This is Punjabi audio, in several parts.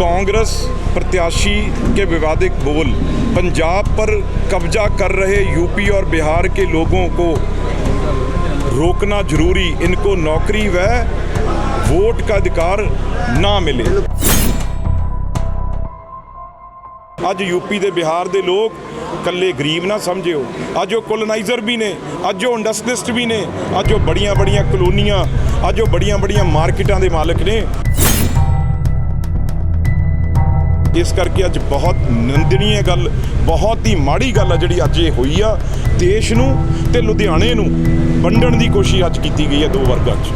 कांग्रेस प्रत्याशी के विवादित बोल पंजाब पर कब्जा कर रहे यूपी और बिहार के लोगों को रोकना जरूरी इनको नौकरी व वोट का अधिकार ना मिले ਅੱਜ ਯੂਪੀ ਦੇ ਬਿਹਾਰ ਦੇ ਲੋਕ ਕੱਲੇ ਗਰੀਬ ਨਾ ਸਮਝਿਓ ਅੱਜ ਉਹ ਕੋਲੋਨਾਈਜ਼ਰ ਵੀ ਨੇ ਅੱਜ ਉਹ ਇੰਡਸਟਰੀਸਟ ਵੀ ਨੇ ਅੱਜ ਉਹ ਬੜੀਆਂ ਬੜੀਆਂ ਕਲੋਨੀਆਂ ਅੱਜ ਉਹ ਬੜੀਆਂ ਬੜੀਆਂ ਮਾਰਕੀਟਾਂ ਦੇ ਮਾਲਕ ਨੇ ਇਸ ਕਰਕੇ ਅੱਜ ਬਹੁਤ ਨਿੰਦਣੀय ਗੱਲ, ਬਹੁਤ ਹੀ ਮਾੜੀ ਗੱਲ ਆ ਜਿਹੜੀ ਅੱਜ ਇਹ ਹੋਈ ਆ। ਦੇਸ਼ ਨੂੰ ਤੇ ਲੁਧਿਆਣੇ ਨੂੰ ਵੰਡਣ ਦੀ ਕੋਸ਼ਿਸ਼ ਅੱਜ ਕੀਤੀ ਗਈ ਹੈ ਦੋ ਵਰਗਾਂ 'ਚ।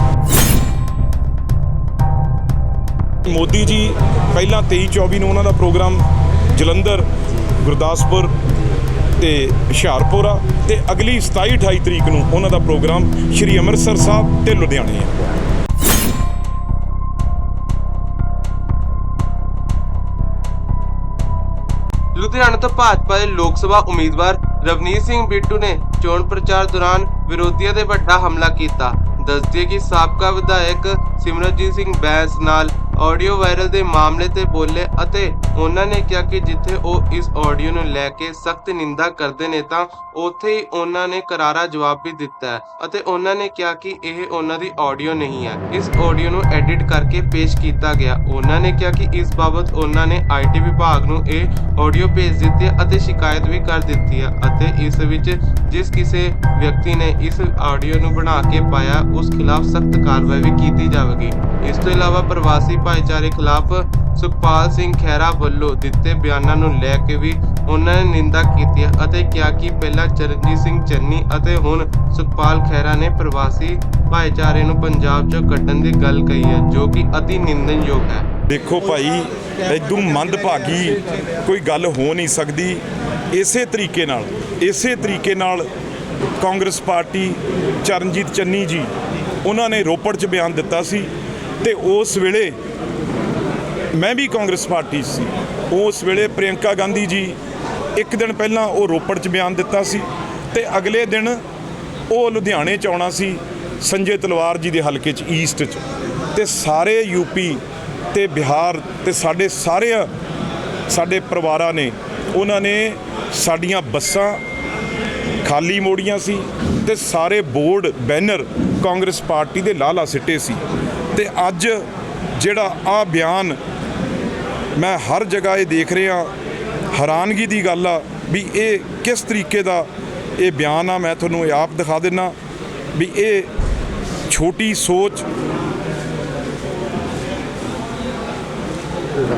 ਮੋਦੀ ਜੀ ਪਹਿਲਾਂ 23 24 ਨੂੰ ਉਹਨਾਂ ਦਾ ਪ੍ਰੋਗਰਾਮ ਜਲੰਧਰ, ਗੁਰਦਾਸਪੁਰ ਤੇ ਹੁਸ਼ਿਆਰਪੁਰ ਆ ਤੇ ਅਗਲੀ 27 28 ਤਰੀਕ ਨੂੰ ਉਹਨਾਂ ਦਾ ਪ੍ਰੋਗਰਾਮ ਸ਼੍ਰੀ ਅੰਮ੍ਰਿਤਸਰ ਸਾਹਿਬ ਤੇ ਲੁਧਿਆਣੇ ਆ। ਲੁਧਿਆਣਾ ਤੋਂ ਭਾਜਪਾ ਦੇ ਲੋਕ ਸਭਾ ਉਮੀਦਵਾਰ ਰਵਨੀਤ ਸਿੰਘ ਬਿੱਟੂ ਨੇ ਚੋਣ ਪ੍ਰਚਾਰ ਦੌਰਾਨ ਵਿਰੋਧੀਆਂ ਦੇ ਵੱਡਾ ਹਮਲਾ ਕੀਤਾ। ਦੱਸਦੇ ਕਿ ਸਾਬਕਾ ਵਿਧਾਇਕ ਸਿਮਰਨਜੀਤ ਸਿੰਘ ਬੈਂਸ ਨਾਲ ਆਡੀਓ ਵਾਇਰਲ ਦੇ ਮਾਮਲੇ ਤੇ ਬੋਲੇ ਅਤੇ ਉਹਨਾਂ ਨੇ ਕਿਹਾ ਕਿ ਜਿੱਥੇ ਉਹ ਇਸ ਆਡੀਓ ਨੂੰ ਲੈ ਕੇ ਸਖਤ ਨਿੰਦਾ ਕਰਦੇ ਨੇ ਤਾਂ ਉੱਥੇ ਹੀ ਉਹਨਾਂ ਨੇ ਕਰਾਰਾ ਜਵਾਬ ਵੀ ਦਿੱਤਾ ਹੈ ਅਤੇ ਉਹਨਾਂ ਨੇ ਕਿਹਾ ਕਿ ਇਹ ਉਹਨਾਂ ਦੀ ਆਡੀਓ ਨਹੀਂ ਹੈ। ਇਸ ਆਡੀਓ ਨੂੰ ਐਡਿਟ ਕਰਕੇ ਪੇਸ਼ ਕੀਤਾ ਗਿਆ। ਉਹਨਾਂ ਨੇ ਕਿਹਾ ਕਿ ਇਸ ਬਾਬਤ ਉਹਨਾਂ ਨੇ ਆਈਟੀ ਵਿਭਾਗ ਨੂੰ ਇਹ ਆਡੀਓ ਭੇਜ ਦਿੱਤੀ ਹੈ ਅਤੇ ਸ਼ਿਕਾਇਤ ਵੀ ਕਰ ਦਿੱਤੀ ਹੈ ਅਤੇ ਇਸ ਵਿੱਚ ਜਿਸ ਕਿਸੇ ਵਿਅਕਤੀ ਨੇ ਇਸ ਆਡੀਓ ਨੂੰ ਬਣਾ ਕੇ ਪਾਇਆ, ਉਸ ਖਿਲਾਫ ਸਖਤ ਕਾਰਵਾਈ ਵੀ ਕੀਤੀ ਜਾਵੇਗੀ। ਇਸ ਤੋਂ ਇਲਾਵਾ ਪ੍ਰਵਾਸੀ ਭਾਈਚਾਰੇ ਖਿਲਾਫ ਸੁਖਪਾਲ ਸਿੰਘ ਖਹਿਰਾ ਵੱਲੋਂ ਦਿੱਤੇ ਬਿਆਨਾਂ ਨੂੰ ਲੈ ਕੇ ਵੀ ਉਹਨਾਂ ਨੇ ਨਿੰਦਾ ਕੀਤੀ ਅਤੇ ਕਿਹਾ ਕਿ ਪਹਿਲਾਂ ਚਰਨਜੀਤ ਸਿੰਘ ਚੰਨੀ ਅਤੇ ਹੁਣ ਸੁਖਪਾਲ ਖਹਿਰਾ ਨੇ ਪ੍ਰਵਾਸੀ ਭਾਈਚਾਰੇ ਨੂੰ ਪੰਜਾਬ 'ਚੋਂ ਕੱਢਣ ਦੀ ਗੱਲ ਕਹੀ ਹੈ, ਜੋ ਕਿ ਅਤੀ ਨਿੰਦਨਯੋਗ ਹੈ। ਦੇਖੋ ਭਾਈ ਐਦੂ ਮੰਦਭਾਗੀ ਕੋਈ ਗੱਲ ਹੋ ਨਹੀਂ ਸਕਦੀ। ਇਸੇ ਤਰੀਕੇ ਨਾਲ, ਇਸੇ ਤਰੀਕੇ ਨਾਲ ਕਾਂਗਰਸ ਪਾਰਟੀ ਚਰਨਜੀਤ ਚੰਨੀ ਜੀ, ਉਹਨਾਂ ਨੇ ਰੋਪੜ 'ਚ ਬਿਆਨ ਦਿੱਤਾ ਸੀ। ਤੇ ਉਸ ਵੇਲੇ ਮੈਂ ਵੀ ਕਾਂਗਰਸ ਪਾਰਟੀ 'ਚ ਸੀ। ਉਸ ਵੇਲੇ ਪ੍ਰਿਯੰਕਾ ਗਾਂਧੀ ਜੀ ਇੱਕ ਦਿਨ ਪਹਿਲਾਂ ਉਹ ਰੋਪੜ 'ਚ ਬਿਆਨ ਦਿੱਤਾ ਸੀ ਤੇ ਅਗਲੇ ਦਿਨ ਉਹ ਲੁਧਿਆਣੇ 'ਚ ਆਉਣਾ ਸੀ, ਸੰਜੇ ਤਲਵਾਰ ਜੀ ਦੇ ਹਲਕੇ 'ਚ ਈਸਟ 'ਚ। ਤੇ ਸਾਰੇ ਯੂਪੀ ਤੇ ਬਿਹਾਰ ਤੇ ਸਾਡੇ ਸਾਰੇ ਸਾਡੇ ਪਰਿਵਾਰਾਂ ਨੇ, ਉਹਨਾਂ ਨੇ ਸਾਡੀਆਂ ਬੱਸਾਂ ਖਾਲੀ ਮੋੜੀਆਂ ਸੀ ਤੇ ਸਾਰੇ ਬੋਰਡ, ਬੈਨਰ ਕਾਂਗਰਸ ਪਾਰਟੀ ਦੇ ਲਾਲਾ ਸਿੱਟੇ ਸੀ। ਤੇ ਅੱਜ ਜਿਹੜਾ ਆ ਬਿਆਨ ਮੈਂ ਹਰ ਜਗ੍ਹਾ ਇਹ ਦੇਖ ਰਿਹਾ ਹੈਰਾਨਗੀ ਦੀ ਗੱਲ ਆ ਵੀ ਇਹ ਕਿਸ ਤਰੀਕੇ ਦਾ ਇਹ ਬਿਆਨ ਆ ਮੈਂ ਤੁਹਾਨੂੰ ਇਹ ਆਪ ਦਿਖਾ ਦਿੰਨਾ ਵੀ ਇਹ ਛੋਟੀ ਸੋਚ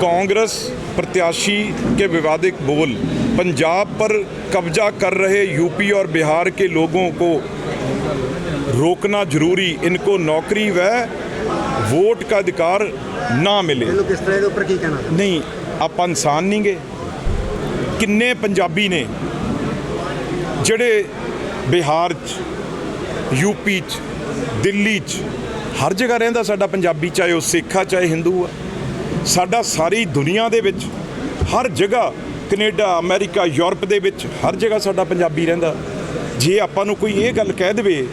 कांग्रेस प्रत्याशी के विवादित बोल पंजाब पर कब्जा कर रहे यूपी और बिहार के लोगों को रोकना जरूरी इनको नौकरी व वोट का अधिकार ना मिले ਇਹਨੂੰ ਕਿਸ ਤਰ੍ਹਾਂ ਦੇ ਉੱਪਰ ਕੀ ਕਹਿਣਾ ਨਹੀਂ ਆਪਾਂ ਇਨਸਾਨ ਨਹੀਂਗੇ ਕਿੰਨੇ ਪੰਜਾਬੀ ਨੇ ਜਿਹੜੇ ਬਿਹਾਰ 'ਚ ਯੂਪੀ 'ਚ ਦਿੱਲੀ 'ਚ ਹਰ ਜਗ੍ਹਾ ਰਹਿੰਦਾ ਸਾਡਾ ਪੰਜਾਬੀ ਚਾਹੇ ਉਹ ਸਿੱਖ ਆ ਚਾਹੇ ਹਿੰਦੂ ਆ ਸਾਡਾ ਸਾਰੀ ਦੁਨੀਆ ਦੇ ਵਿੱਚ ਹਰ ਜਗ੍ਹਾ ਕੈਨੇਡਾ ਅਮਰੀਕਾ ਯੂਰਪ ਦੇ ਵਿੱਚ ਹਰ ਜਗ੍ਹਾ ਸਾਡਾ ਪੰਜਾਬੀ ਰਹਿੰਦਾ ਜੇ ਆਪਾਂ ਨੂੰ ਕੋਈ ਇਹ ਗੱਲ ਕਹਿ ਦੇਵੇ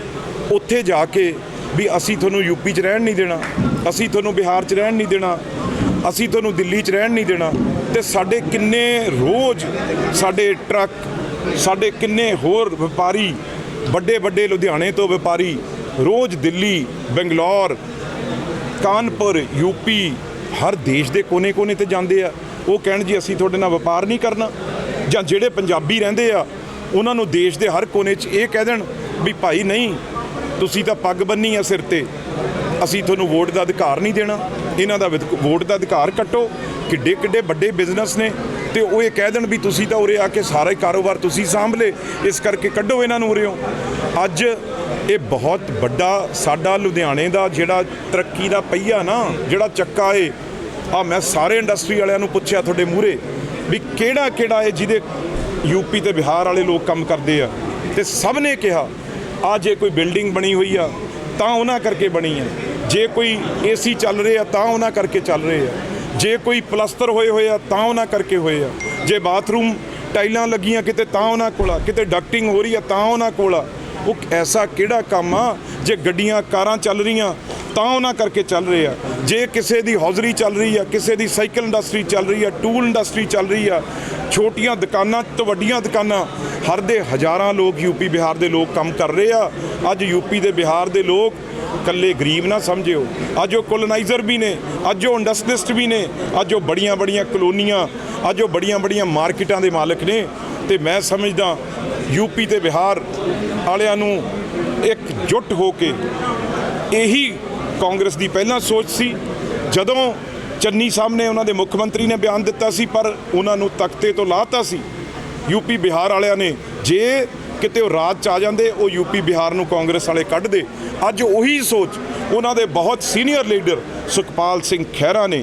ਉੱਥੇ ਜਾ ਕੇ ਵੀ ਅਸੀਂ ਤੁਹਾਨੂੰ ਯੂਪੀ 'ਚ ਰਹਿਣ ਨਹੀਂ ਦੇਣਾ, ਅਸੀਂ ਤੁਹਾਨੂੰ ਬਿਹਾਰ 'ਚ ਰਹਿਣ ਨਹੀਂ ਦੇਣਾ, ਅਸੀਂ ਤੁਹਾਨੂੰ ਦਿੱਲੀ 'ਚ ਰਹਿਣ ਨਹੀਂ ਦੇਣਾ, ਤੇ ਸਾਡੇ ਕਿੰਨੇ ਰੋਜ਼ ਸਾਡੇ ਟਰੱਕ, ਸਾਡੇ ਕਿੰਨੇ ਹੋਰ ਵਪਾਰੀ, ਵੱਡੇ ਵੱਡੇ ਲੁਧਿਆਣੇ ਤੋਂ ਵਪਾਰੀ ਰੋਜ਼ ਦਿੱਲੀ, ਬੰਗਲੌਰ, ਕਾਨਪੁਰ, ਯੂਪੀ, ਹਰ ਦੇਸ਼ ਦੇ ਕੋਨੇ-ਕੋਨੇ ਤੇ ਜਾਂਦੇ ਆ। ਉਹ ਕਹਿਣ ਜੀ ਅਸੀਂ ਤੁਹਾਡੇ ਨਾਲ ਵਪਾਰ ਨਹੀਂ ਕਰਨਾ, ਜਾਂ ਜਿਹੜੇ ਪੰਜਾਬੀ ਰਹਿੰਦੇ ਆ, ਉਹਨਾਂ ਨੂੰ ਦੇਸ਼ ਦੇ ਹਰ ਕੋਨੇ 'ਚ ਇਹ ਕਹਿ ਦੇਣ ਵੀ ਭਾਈ ਨਹੀਂ ਤੁਸੀਂ ਤਾਂ ਪੱਗ ਬੰਨੀ ਆ ਸਿਰ ਤੇ। ਅਸੀਂ ਤੁਹਾਨੂੰ ਵੋਟ ਦਾ ਅਧਿਕਾਰ ਨਹੀਂ ਦੇਣਾ। ਇਹਨਾਂ ਦਾ ਵਿਦ- ਵੋਟ ਦਾ ਅਧਿਕਾਰ ਕੱਟੋ। ਕਿੱਡੇ ਕਿੱਡੇ ਵੱਡੇ ਬਿਜ਼ਨਸ ਨੇ। ਤੇ ਉਹ ਇਹ ਕਹਿ ਦੇਣ ਵੀ ਤੁਸੀਂ ਤਾਂ ਉਰੇ ਆ ਕੇ ਸਾਰਾ ਹੀ ਕਾਰੋਬਾਰ ਤੁਸੀਂ ਸਾਂਭ ਲੇ ਇਸ ਕਰਕੇ ਕੱਢੋ ਇਹਨਾਂ ਨੂੰ ਉਰਿਓ ਅੱਜ ਇਹ ਬਹੁਤ ਵੱਡਾ ਸਾਡਾ ਲੁਧਿਆਣੇ ਦਾ ਜਿਹੜਾ ਤਰੱਕੀ ਦਾ ਪਹੀਆ ਨਾ, ਜਿਹੜਾ ਚੱਕਾ ਏ। ਆ ਮੈਂ ਸਾਰੇ ਇੰਡਸਟਰੀ ਵਾਲਿਆਂ ਨੂੰ ਪੁੱਛਿਆ ਤੁਹਾਡੇ ਮੂਹਰੇ ਵੀ ਕਿਹੜਾ ਕਿਹੜਾ ਏ ਜਿਹਦੇ ਯੂਪੀ ਤੇ ਬਿਹਾਰ ਵਾਲੇ ਲੋਕ ਕੰਮ ਕਰਦੇ ਆ। ਤੇ ਸਭ ਨੇ ਕਿਹਾ ਆ ਜੇ ਕੋਈ ਬਿਲਡਿੰਗ ਬਣੀ ਹੋਈ ਆ, ਤਾਂ ਉਹਨਾਂ ਕਰਕੇ ਬਣੀ ਆ। ਜੇ ਕੋਈ ਏਸੀ ਚੱਲ ਰਹੇ ਆ, ਤਾਂ ਉਹਨਾਂ ਕਰਕੇ ਚੱਲ ਰਹੇ ਆ। ਜੇ ਕੋਈ ਪਲਸਤਰ ਹੋਏ ਹੋਏ ਆ, ਤਾਂ ਉਹਨਾਂ ਕਰਕੇ ਹੋਏ ਆ। ਜੇ ਬਾਥਰੂਮ ਟਾਈਲਾਂ ਲੱਗੀਆਂ ਕਿਤੇ, ਤਾਂ ਉਹਨਾਂ ਕੋਲ ਆ। ਕਿਤੇ ਡਕਟਿੰਗ ਹੋ ਰਹੀ ਆ, ਤਾਂ ਉਹਨਾਂ ਕੋਲ ਆ। ਉਹ ਐਸਾ ਕਿਹੜਾ ਕੰਮ ਆ, ਜੇ ਗੱਡੀਆਂ, ਕਾਰਾਂ ਚੱਲ ਰਹੀਆਂ, ਤਾਂ ਉਹਨਾਂ ਕਰਕੇ ਚੱਲ ਰਹੇ ਆ। ਜੇ ਕਿਸੇ ਦੀ ਹੌਜ਼ਰੀ ਚੱਲ ਰਹੀ ਆ, ਕਿਸੇ ਦੀ ਸਾਈਕਲ ਇੰਡਸਟਰੀ ਚੱਲ ਰਹੀ ਆ, ਟੂਲ ਇੰਡਸਟਰੀ ਚੱਲ ਰਹੀ ਆ, ਛੋਟੀਆਂ ਦੁਕਾਨਾਂ ਤੋਂ ਵੱਡੀਆਂ ਦੁਕਾਨਾਂ ਹਰ ਦੇ ਹਜ਼ਾਰਾਂ ਲੋਕ ਯੂਪੀ ਬਿਹਾਰ ਦੇ ਲੋਕ ਕੰਮ ਕਰ ਰਹੇ ਆ। ਅੱਜ ਯੂਪੀ ਦੇ ਬਿਹਾਰ ਦੇ ਲੋਕ ਕੱਲੇ ਗਰੀਬ ਨਾ ਸਮਝਿਓ। ਅੱਜ ਉਹ ਕੋਲੋਨਾਈਜ਼ਰ ਵੀ ਨੇ, ਅੱਜ ਉਹ ਇੰਡਸਟਰੀਸਟ ਵੀ ਨੇ, ਅੱਜ ਉਹ ਬੜੀਆਂ ਬੜੀਆਂ ਕਲੋਨੀਆਂ, ਅੱਜ ਉਹ ਬੜੀਆਂ ਬੜੀਆਂ ਮਾਰਕੀਟਾਂ ਦੇ ਮਾਲਕ ਨੇ। ਤੇ ਮੈਂ ਸਮਝਦਾ ਯੂਪੀ ਤੇ ਬਿਹਾਰ ਵਾਲਿਆਂ ਨੂੰ ਇੱਕ ਜੁੱਟ ਹੋ ਕੇ ਇਹੀ ਕਾਂਗਰਸ ਦੀ ਪਹਿਲਾਂ ਸੋਚ ਸੀ। ਜਦੋਂ ਚੰਨੀ ਸਾਹਿਬ ਨੇ ਉਹਨਾਂ ਦੇ ਮੁੱਖ ਮੰਤਰੀ ਨੇ ਬਿਆਨ ਦਿੱਤਾ ਸੀ, ਪਰ ਉਹਨਾਂ ਨੂੰ ਤਖਤੇ ਤੋਂ ਲਾਤਾ ਸੀ। ਯੂਪੀ ਬਿਹਾਰ ਵਾਲਿਆਂ ਨੇ ਜੇ ਕਿਤੇ ਉਹ ਰਾਜ ਚ ਆ ਜਾਂਦੇ, ਉਹ ਯੂਪੀ ਬਿਹਾਰ ਨੂੰ ਕਾਂਗਰਸ ਵਾਲੇ ਕੱਢਦੇ। ਅੱਜ ਉਹੀ ਸੋਚ ਉਹਨਾਂ ਦੇ ਬਹੁਤ ਸੀਨੀਅਰ ਲੀਡਰ ਸੁਖਪਾਲ ਸਿੰਘ ਖਹਿਰਾ ਨੇ।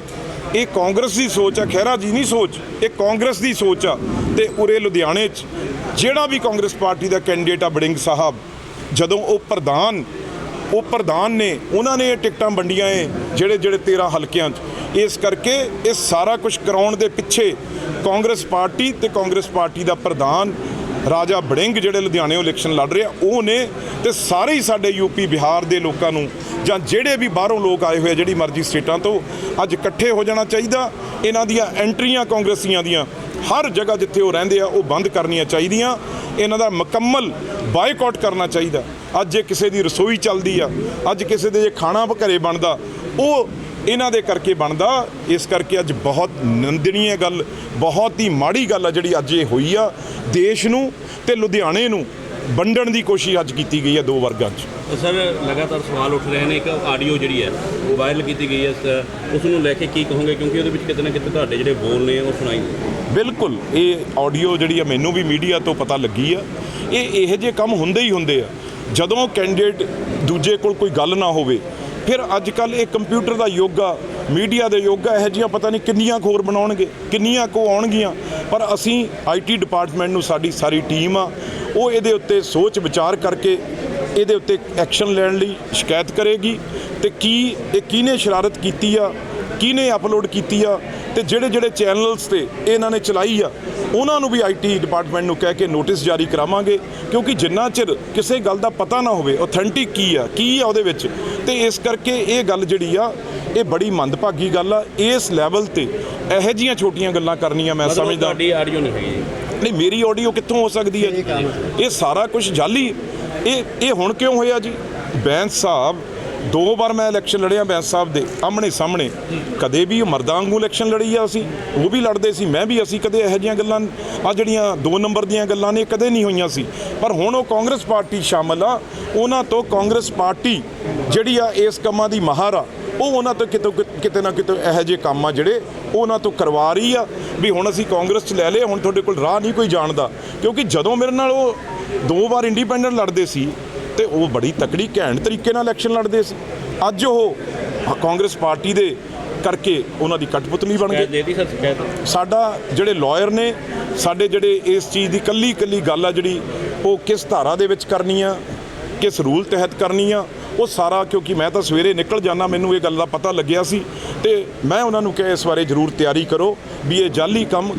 ਇਹ ਕਾਂਗਰਸ ਦੀ ਸੋਚ ਆ, ਖਹਿਰਾ ਜੀ ਨਹੀਂ ਸੋਚ, ਇਹ ਕਾਂਗਰਸ ਦੀ ਸੋਚ ਆ ਤੇ ਉਰੇ ਲੁਧਿਆਣੇ 'ਚ ਜਿਹੜਾ ਵੀ ਕਾਂਗਰਸ ਪਾਰਟੀ ਦਾ ਕੈਂਡੀਡੇਟ ਆ ਬੜਿੰਗ ਸਾਹਿਬ, ਜਦੋਂ ਉਹ ਪ੍ਰਧਾਨ ਉਹ ਪ੍ਰਧਾਨ ਨੇ, ਉਹਨਾਂ ਨੇ ਇਹ ਟਿਕਟਾਂ ਵੰਡੀਆਂ ਏ ਜਿਹੜੇ ਜਿਹੜੇ 13 ਹਲਕਿਆਂ 'ਚ। ਇਸ ਕਰਕੇ ਇਹ ਸਾਰਾ ਕੁਝ ਕਰਾਉਣ ਦੇ ਪਿੱਛੇ ਕਾਂਗਰਸ ਪਾਰਟੀ ਤੇ ਕਾਂਗਰਸ ਪਾਰਟੀ ਦਾ ਪ੍ਰਧਾਨ ਰਾਜਾ ਬੜਿੰਗ ਜਿਹੜੇ ਲੁਧਿਆਣੇ ਇਲੈਕਸ਼ਨ ਲੜ ਰਹੇ ਆ, ਉਹ ਨੇ ਤੇ ਸਾਰੇ ਹੀ ਸਾਡੇ ਯੂਪੀ ਬਿਹਾਰ ਦੇ ਲੋਕਾਂ ਨੂੰ ਜਾਂ ਜਿਹੜੇ ਵੀ ਬਾਹਰੋਂ ਲੋਕ ਆਏ ਹੋਏ ਆ, ਜਿਹੜੀ ਮਰਜ਼ੀ ਸਟੇਟਾਂ ਤੋਂ ਅੱਜ ਇਕੱਠੇ ਹੋ ਜਾਣਾ ਚਾਹੀਦਾ। ਇਹਨਾਂ ਦੀਆਂ ਐਂਟਰੀਆਂ ਕਾਂਗਰਸੀਆਂ ਦੀਆਂ ਹਰ ਜਗ੍ਹਾ ਜਿੱਥੇ ਉਹ ਰਹਿੰਦੇ ਆ, ਉਹ ਬੰਦ ਕਰਨੀਆਂ ਚਾਹੀਦੀਆਂ। ਇਹਨਾਂ ਦਾ ਮੁਕੰਮਲ ਬਾਈਕਾਟ ਕਰਨਾ ਚਾਹੀਦਾ। ਅੱਜ ਜੇ ਕਿਸੇ ਦੀ ਰਸੋਈ ਚੱਲਦੀ ਆ, ਅੱਜ ਕਿਸੇ ਦੇ ਜੇ ਖਾਣਾ ਘਰੇ ਬਣਦਾ, ਉਹ ਇਹਨਾਂ ਦੇ ਕਰਕੇ ਬਣਦਾ। ਇਸ ਕਰਕੇ ਅੱਜ ਬਹੁਤ ਨਿੰਦਣੀय ਗੱਲ ਬਹੁਤ ਹੀ ਮਾੜੀ ਗੱਲ ਆ ਜਿਹੜੀ ਅੱਜ ਇਹ ਹੋਈ ਆ। ਦੇਸ਼ ਨੂੰ ਤੇ ਲੁਧਿਆਣੇ ਨੂੰ ਵੰਡਣ ਦੀ ਕੋਸ਼ਿਸ਼ ਅੱਜ ਕੀਤੀ ਗਈ ਹੈ ਦੋ ਵਰਗਾਂ 'ਚ। ਸਰ ਲਗਾਤਾਰ ਸਵਾਲ ਉੱਠ ਰਹੇ ਨੇ ਇੱਕ ਆਡੀਓ ਜਿਹੜੀ ਹੈ ਉਹ ਵਾਇਰਲ ਕੀਤੀ ਗਈ ਹੈ। ਉਸ ਨੂੰ ਲੈ ਕੇ ਕੀ ਕਹੋਗੇ? ਕਿਉਂਕਿ ਉਹਦੇ ਵਿੱਚ ਕਿਤੇ ਨਾ ਕਿਤੇ ਤੁਹਾਡੇ ਜਿਹੜੇ ਬੋਲ ਨੇ ਉਹ ਸੁਣਾਈ। ਬਿਲਕੁਲ ਇਹ ਆਡੀਓ ਜਿਹੜੀ ਆ ਮੈਨੂੰ ਵੀ ਮੀਡੀਆ ਤੋਂ ਪਤਾ ਲੱਗੀ ਆ। ਇਹ ਇਹੋ ਜਿਹੇ ਕੰਮ ਹੁੰਦੇ ਹੀ ਹੁੰਦੇ ਆ। ਜਦੋਂ ਕੈਂਡੀਡੇਟ ਦੂਜੇ ਕੋਲ ਕੋਈ ਗੱਲ ਨਾ ਹੋਵੇ ਫਿਰ ਅੱਜ ਕੱਲ ਇਹ ਕੰਪਿਊਟਰ ਦਾ ਯੁੱਗ ਆ ਮੀਡੀਆ ਦੇ ਯੁੱਗ ਆ ਇਹੋ ਜਿਹੀਆਂ ਪਤਾ ਨਹੀਂ ਕਿੰਨੀਆਂ ਖੋਰ ਬਣਾਉਣਗੇ, ਕਿੰਨੀਆਂ ਕੋ ਆਉਣਗੀਆਂ, ਪਰ ਅਸੀਂ ਆਈਟੀ ਡਿਪਾਰਟਮੈਂਟ ਨੂੰ ਸਾਡੀ ਸਾਰੀ ਟੀਮ ਆ, ਉਹ ਇਹਦੇ ਉੱਤੇ ਸੋਚ ਵਿਚਾਰ ਕਰਕੇ ਇਹਦੇ ਉੱਤੇ ਐਕਸ਼ਨ ਲੈਣ ਲਈ ਸ਼ਿਕਾਇਤ ਕਰੇਗੀ ਤੇ ਕੀ, ਇਹ ਕਿਹਨੇ ਸ਼ਰਾਰਤ ਕੀਤੀ ਆ ਕਿਹਨੇ ਅਪਲੋਡ ਕੀਤੀ ਆ ਤੇ ਜਿਹੜੇ ਜਿਹੜੇ ਚੈਨਲਸ ਤੇ ਇਹਨਾਂ ਨੇ ਚਲਾਈ ਆ ਉਹਨਾਂ ਨੂੰ ਵੀ ਆਈਟੀ ਡਿਪਾਰਟਮੈਂਟ ਨੂੰ ਕਹਿ ਕੇ ਨੋਟਿਸ ਜਾਰੀ ਕਰਾਵਾਂਗੇ ਕਿਉਂਕਿ ਜਿੰਨਾ ਚਿਰ ਕਿਸੇ ਗੱਲ ਦਾ ਪਤਾ ਨਾ ਹੋਵੇ ਆਥੈਂਟਿਕ ਕੀ ਆ ਕੀ ਆ ਉਹਦੇ ਵਿੱਚ ਤੇ ਇਸ ਕਰਕੇ ਇਹ ਗੱਲ ਜਿਹੜੀ ਆ ਇਹ ਬੜੀ ਮੰਦਭਾਗੀ ਗੱਲ ਆ ਇਸ ਲੈਵਲ ਤੇ ਇਹੋ ਜੀਆਂ ਛੋਟੀਆਂ ਗੱਲਾਂ ਕਰਨੀਆਂ ਮੈਂ ਸਮਝਦਾ। ਤੁਹਾਡੀ ਆਡੀਓ ਨਹੀਂ ਹੈਗੀ। ਨਹੀਂ ਮੇਰੀ ਆਡੀਓ ਕਿੱਥੋਂ ਹੋ ਸਕਦੀ ਹੈ ਜੀ? ਇਹ ਸਾਰਾ ਕੁਝ ਜਾਲੀ ਇਹ ਇਹ ਹੁਣ ਕਿਉਂ ਹੋਇਆ ਜੀ? ਬੈਂਸ ਸਾਹਿਬ ਦੋ ਵਾਰ ਮੈਂ ਇਲੈਕਸ਼ਨ ਲੜਿਆ ਬੈਂਸ ਸਾਹਿਬ ਦੇ ਆਮਣੇ ਸਾਹਮਣੇ, ਕਦੇ ਵੀ ਮਰਦਾਂ ਵਾਂਗੂ ਇਲੈਕਸ਼ਨ ਲੜੀ ਆ ਅਸੀਂ, ਉਹ ਵੀ ਲੜਦੇ ਸੀ, ਮੈਂ ਵੀ ਅਸੀਂ ਕਦੇ ਇਹੋ ਜਿਹੀਆਂ ਗੱਲਾਂ ਆ ਜਿਹੜੀਆਂ ਦੋ ਨੰਬਰ ਦੀਆਂ ਗੱਲਾਂ ਨੇ ਕਦੇ ਨਹੀਂ ਹੋਈਆਂ ਸੀ। ਪਰ ਹੁਣ ਉਹ ਕਾਂਗਰਸ ਪਾਰਟੀ ਸ਼ਾਮਲ ਆ, ਉਹਨਾਂ ਤੋਂ ਕਾਂਗਰਸ ਪਾਰਟੀ ਜਿਹੜੀ ਆ ਇਸ ਕੰਮਾਂ ਦੀ ਮਾਹਰ ਆ, ਉਹ ਉਹਨਾਂ ਤੋਂ ਕਿਤੇ ਕਿਤੇ ਨਾ ਕਿਤੇ ਇਹੋ ਜਿਹੇ ਕੰਮ ਆ ਜਿਹੜੇ ਉਹ ਉਹਨਾਂ ਤੋਂ ਕਰਵਾ ਰਹੀ ਆ, ਵੀ ਹੁਣ ਅਸੀਂ ਕਾਂਗਰਸ 'ਚ ਲੈ ਲਏ, ਹੁਣ ਤੁਹਾਡੇ ਕੋਲ ਰਾਹ ਨਹੀਂ ਕੋਈ ਜਾਣਦਾ। ਕਿਉਂਕਿ ਜਦੋਂ ਮੇਰੇ ਨਾਲ ਉਹ ਦੋ ਵਾਰ ਇੰਡੀਪੈਂਡੈਂਟ ਲੜਦੇ ਸੀ ਤੇ ਉਹ ਬੜੀ ਤਕੜੀ ਘੈਂਟ ਤਰੀਕੇ ਨਾਲ ਇਲੈਕਸ਼ਨ ਲੜਦੇ ਸੀ। ਅੱਜ ਉਹ ਕਾਂਗਰਸ ਪਾਰਟੀ ਦੇ ਕਰਕੇ ਉਹਨਾਂ ਦੀ ਕਠਪੁਤਲੀ ਬਣ ਸ਼ਿਕਾਇਤ ਸਾਡਾ ਜਿਹੜੇ ਲਾਇਰ ਨੇ ਸਾਡੇ ਜਿਹੜੇ ਇਸ ਚੀਜ਼ ਦੀ ਕੱਲੀ ਕੱਲੀ ਗੱਲ ਆ ਜਿਹੜੀ ਉਹ ਕਿਸ ਧਾਰਾ ਦੇ ਵਿੱਚ ਕਰਨੀ ਆ ਕਿਸ ਰੂਲ ਤਹਿਤ ਕਰਨੀ ਆ ਉਹ ਸਾਰਾ ਕਿਉਂਕਿ ਮੈਂ ਤਾਂ ਸਵੇਰੇ ਨਿਕਲ ਜਾਣਾ ਮੈਨੂੰ ਇਹ ਗੱਲ ਦਾ ਪਤਾ ਲੱਗਿਆ ਸੀ। ਤੇ ਮੈਂ ਉਹਨਾਂ ਨੂੰ ਕਿਹਾ ਇਸ ਬਾਰੇ ਜ਼ਰੂਰ ਤਿਆਰੀ ਕਰੋ ਵੀ ਇਹ ਜਾਲੀ ਕੰਮ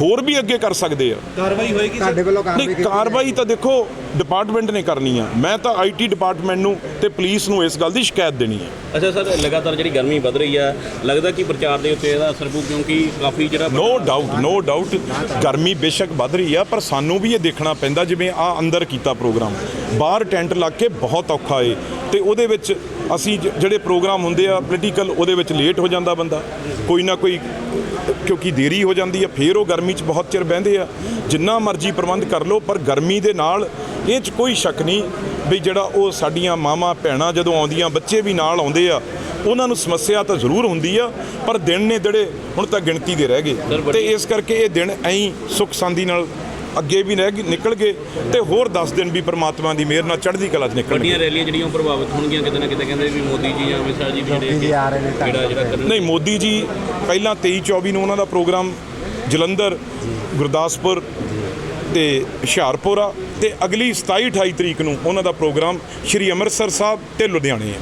ਹੋਰ ਵੀ ਅੱਗੇ ਕਰ ਸਕਦੇ ਆ। ਕਾਰਵਾਈ ਹੋਏਗੀ ਤੁਹਾਡੇ ਵੱਲੋਂ ਕਾਰਵਾਈ ਨਹੀਂ ਕੀਤੀ ਕਾਰਵਾਈ ਤਾਂ ਦੇਖੋ ਡਿਪਾਰਟਮੈਂਟ ਨੇ ਕਰਨੀ ਆ। ਮੈਂ ਤਾਂ ਆਈਟੀ ਡਿਪਾਰਟਮੈਂਟ ਨੂੰ ਤੇ ਪੁਲਿਸ ਨੂੰ ਇਸ ਗੱਲ ਦੀ ਸ਼ਿਕਾਇਤ ਦੇਣੀ ਹੈ ਅੱਛਾ ਸਰ ਲਗਾਤਾਰ ਜਿਹੜੀ ਗਰਮੀ ਵੱਧ ਰਹੀ ਹੈ ਲੱਗਦਾ ਕਿ ਪ੍ਰਚਾਰ ਦੇ ਉੱਤੇ ਇਹਦਾ ਅਸਰ ਪਊ ਕਿਉਂਕਿ ਕਾਫੀ ਜਿਹੜਾ ਨੋ ਡਾਊਟ ਨੋ ਡਾਊਟ ਗਰਮੀ ਬੇਸ਼ੱਕ ਵੱਧ ਰਹੀ ਆ ਪਰ ਸਾਨੂੰ ਵੀ ਇਹ ਦੇਖਣਾ ਪੈਂਦਾ ਜਿਵੇਂ ਆ ਅੰਦਰ ਕੀਤਾ ਪ੍ਰੋਗਰਾਮ। ਬਾਹਰ ਟੈਂਟ ਲਾ ਕੇ ਬਹੁਤ ਔਖਾ ਏ ਤੇ ਉਹਦੇ ਵਿੱਚ ਅਸੀਂ ਜਿਹੜੇ ਪ੍ਰੋਗਰਾਮ ਹੁੰਦੇ ਆ ਪੋਲੀਟੀਕਲ ਉਹਦੇ ਵਿੱਚ ਲੇਟ ਹੋ ਜਾਂਦਾ ਬੰਦਾ। ਕੋਈ ਨਾ ਕੋਈ ਕਿਉਂਕਿ ਦੇਰੀ ਹੋ ਜਾਂਦੀ ਆ ਫੇਰ ਉਹ ਗਰਮੀ 'ਚ ਬਹੁਤ ਚਿਰ ਬਹਿੰਦੇ ਆ। ਜਿੰਨਾ ਮਰਜ਼ੀ ਪ੍ਰਬੰਧ ਕਰ ਲਓ ਪਰ ਗਰਮੀ ਦੇ ਨਾਲ ਇਹ 'ਚ ਕੋਈ ਸ਼ੱਕ ਨਹੀਂ ਵੀ ਜਿਹੜਾ ਉਹ ਸਾਡੀਆਂ ਮਾਵਾਂ ਭੈਣਾਂ ਜਦੋਂ ਆਉਂਦੀਆਂ ਬੱਚੇ ਵੀ ਨਾਲ ਆਉਂਦੇ ਆ ਉਹਨਾਂ ਨੂੰ ਸਮੱਸਿਆ ਤਾਂ ਜ਼ਰੂਰ ਹੁੰਦੀ ਆ ਪਰ ਦਿਨ ਨੇ ਜਿਹੜੇ ਹੁਣ ਤਾਂ ਗਿਣਤੀ ਦੇ ਰਹਿ ਗਏ। ਤੇ ਇਸ ਕਰਕੇ ਇਹ ਦਿਨ ਐਂ ਸੁੱਖ ਸੰਦੀ ਨਾਲ ਅੱਗੇ ਵੀ ਰਹਿ ਗਏ- ਨਿਕਲ ਗਏ ਤੇ ਹੋਰ 10 ਦਿਨ ਵੀ ਪ੍ਰਮਾਤਮਾ ਦੀ ਮਿਹਰ ਨਾਲ ਚੜ੍ਹਦੀ ਕਲਾ 'ਚ ਨਿਕਲਣਗੇ। ਵੱਡੀਆਂ ਰੈਲੀਆਂ ਜਿਹੜੀਆਂ ਉਹ ਪ੍ਰਭਾਵਿਤ ਹੋਣਗੀਆਂ ਕਿਤੇ ਨਾ ਕਿਤੇ ਕਹਿੰਦੇ ਵੀ ਮੋਦੀ ਜੀ ਜਾਂ ਅਮਿਤ ਸ਼ਾਹ ਜੀ ਵੀ ਜਿਹੜੇ ਜੀ ਆ ਰਹੇ ਨੇ ਜਿਹੜਾ ਜਿਹੜਾ ਕਰਨ ਨਹੀਂ ਮੋਦੀ ਜੀ ਪਹਿਲਾਂ 23 24 ਨੂੰ ਉਹਨਾਂ ਦਾ ਪ੍ਰੋਗਰਾਮ ਜਲੰਧਰ ਗੁਰਦਾਸਪੁਰ ਤੇ ਹੁਸ਼ਿਆਰਪੁਰ ਆ। ਤੇ ਅਗਲੀ 27 28 ਤਰੀਕ ਨੂੰ ਉਹਨਾਂ ਦਾ ਪ੍ਰੋਗਰਾਮ ਸ਼੍ਰੀ ਅੰਮ੍ਰਿਤਸਰ ਸਾਹਿਬ ਤੇ ਲੁਧਿਆਣੇ ਹੈ।